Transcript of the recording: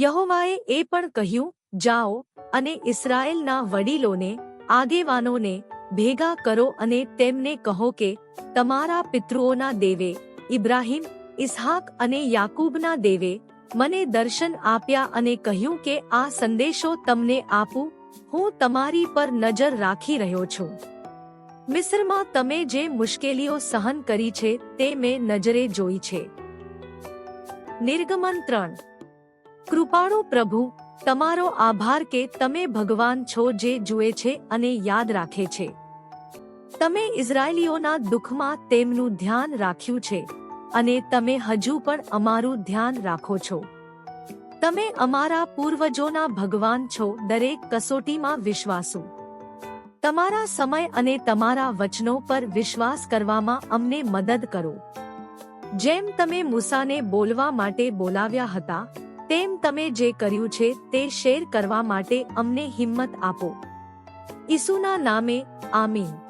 યહોવાએ એ પણ કહ્યું, જાઓ અને ઇસરાયેલના વડીલોને, આગેવાનોને ભેગા કરો અને તેમને કહો કે, તમારા પિતૃઓના દેવે, ઇબ્રાહિમ ઇસ્હાક અને યાકૂબના દેવે મને દર્શન આપ્યા અને કહ્યું કે, આ સંદેશો તમને આપું, હું તમારી પર નજર રાખી રહ્યો છું. મિસ્રમાં તમે જે મુશ્કેલીઓ સહન કરી છે, તે મેં નજરે જોઈ છે. નિર્ગમન ત્રણ કૃપાળુ પ્રભુ, તમારો આભાર કે તમે ભગવાન છો જે જુએ છે અને યાદ રાખે છે. તમે ઇઝરાયલીઓના દુઃખમાં તેમનું ધ્યાન રાખ્યું છે અને તમે હજુ પણ અમારું ધ્યાન રાખો છો. તમે અમારા પૂર્વજોના ભગવાન છો દરેક કસોટીમાં વિશ્વાસુ. તમારા સમય અને તમારા વચનો પર વિશ્વાસ કરવામાં અમને મદદ કરો. જેમ તમે મૂસાને બોલવા માટે બોલાવ્યા હતા તેમ તમે જે કર્યું છે તે શેર કરવા માટે અમને હિંમત આપો. ઈસુના નામે, આમીન.